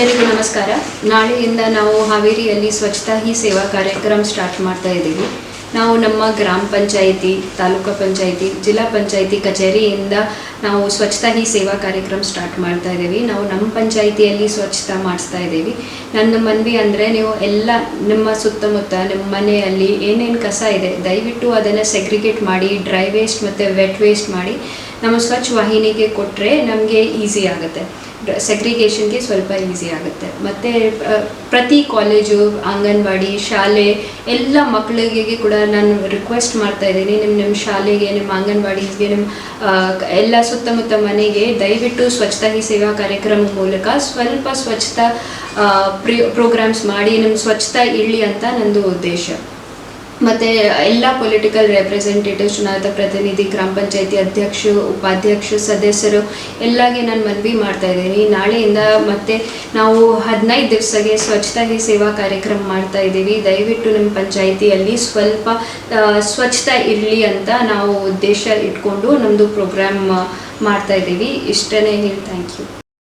ಎಲ್ಲರಿಗೂ ನಮಸ್ಕಾರ. ನಾಳೆಯಿಂದ ನಾವು ಹಾವೇರಿಯಲ್ಲಿ ಸ್ವಚ್ಛತಾ ಹಿ ಸೇವಾ ಕಾರ್ಯಕ್ರಮ ಸ್ಟಾರ್ಟ್ ಮಾಡ್ತಾ ಇದ್ದೀವಿ. ನಾವು ನಮ್ಮ ಗ್ರಾಮ ಪಂಚಾಯಿತಿ, ತಾಲೂಕು ಪಂಚಾಯಿತಿ, ಜಿಲ್ಲಾ ಪಂಚಾಯಿತಿ ಕಚೇರಿಯಿಂದ ನಾವು ಸ್ವಚ್ಛತಾ ಹಿ ಸೇವಾ ಕಾರ್ಯಕ್ರಮ ಸ್ಟಾರ್ಟ್ ಮಾಡ್ತಾ ಇದ್ದೀವಿ. ನಾವು ನಮ್ಮ ಪಂಚಾಯಿತಿಯಲ್ಲಿ ಸ್ವಚ್ಛತಾ ಮಾಡಿಸ್ತಾ ಇದ್ದೀವಿ. ನನ್ನ ಮನವಿ ಅಂದರೆ ನೀವು ಎಲ್ಲ ನಿಮ್ಮ ಸುತ್ತಮುತ್ತ ನಿಮ್ಮ ಮನೆಯಲ್ಲಿ ಏನೇನು ಕಸ ಇದೆ, ದಯವಿಟ್ಟು ಅದನ್ನು ಸೆಗ್ರಿಗೇಟ್ ಮಾಡಿ ಡ್ರೈ ವೇಸ್ಟ್ ಮತ್ತು ವೆಟ್ ವೇಸ್ಟ್ ಮಾಡಿ, ನಮ್ಮ ಸ್ವಚ್ಛ ವಾಹಿನಿಗೆ ಕೊಟ್ಟರೆ ನಮಗೆ ಈಸಿ ಆಗುತ್ತೆ. ಸೆಗ್ರಿಗೇಷನ್ಗೆ ಸ್ವಲ್ಪ ಈಸಿ ಆಗುತ್ತೆ. ಮತ್ತು ಪ್ರತಿ ಕಾಲೇಜು ಅಂಗನವಾಡಿ, ಶಾಲೆ, ಎಲ್ಲ ಮಕ್ಕಳಿಗೆ ಕೂಡ ನಾನು ರಿಕ್ವೆಸ್ಟ್ ಮಾಡ್ತಾ ಇದ್ದೀನಿ. ನಿಮ್ಮ ನಿಮ್ಮ ಶಾಲೆಗೆ, ನಿಮ್ಮ ಅಂಗನವಾಡಿಗೆ ನಿಮ್ಮ ಎಲ್ಲ ಸುತ್ತಮುತ್ತ ಮನೆಗೆ ದಯವಿಟ್ಟು ಸ್ವಚ್ಛತಾ ಹಿ ಸೇವಾ ಕಾರ್ಯಕ್ರಮ ಮೂಲಕ ಸ್ವಲ್ಪ ಸ್ವಚ್ಛತಾ ಪ್ರೋಗ್ರಾಮ್ಸ್ ಮಾಡಿ ನಿಮ್ಮ ಸ್ವಚ್ಛತಾ ಇರಲಿ ಅಂತ ನಂದು ಉದ್ದೇಶ. ಮತ್ತು ಎಲ್ಲ ಪೊಲಿಟಿಕಲ್ ರೆಪ್ರೆಸೆಂಟೇಟಿವ್ ಚುನಾಯಿತ ಪ್ರತಿನಿಧಿ, ಗ್ರಾಮ ಪಂಚಾಯತಿ ಅಧ್ಯಕ್ಷ ಉಪಾಧ್ಯಕ್ಷ ಸದಸ್ಯರು, ಎಲ್ಲಾಗೆ ನಾನು ಮನವಿ ಮಾಡ್ತಾ ಇದ್ದೀನಿ. ನಾಳೆಯಿಂದ ಮತ್ತೆ ನಾವು ಹದಿನೈದು ದಿವಸಗೆ ಸ್ವಚ್ಛತಾ ಸೇವಾ ಕಾರ್ಯಕ್ರಮ ಮಾಡ್ತಾ ಇದ್ದೀವಿ. ದಯವಿಟ್ಟು ನಮ್ಮ ಪಂಚಾಯಿತಿಯಲ್ಲಿ ಸ್ವಲ್ಪ ಸ್ವಚ್ಛತಾ ಇರಲಿ ಅಂತ ನಾವು ಉದ್ದೇಶ ಇಟ್ಕೊಂಡು ನಮ್ಮದು ಪ್ರೋಗ್ರಾಮ್ ಮಾಡ್ತಾ ಇದ್ದೀವಿ. ಇಷ್ಟನೇ ಹೇಳಿ ಥ್ಯಾಂಕ್ ಯು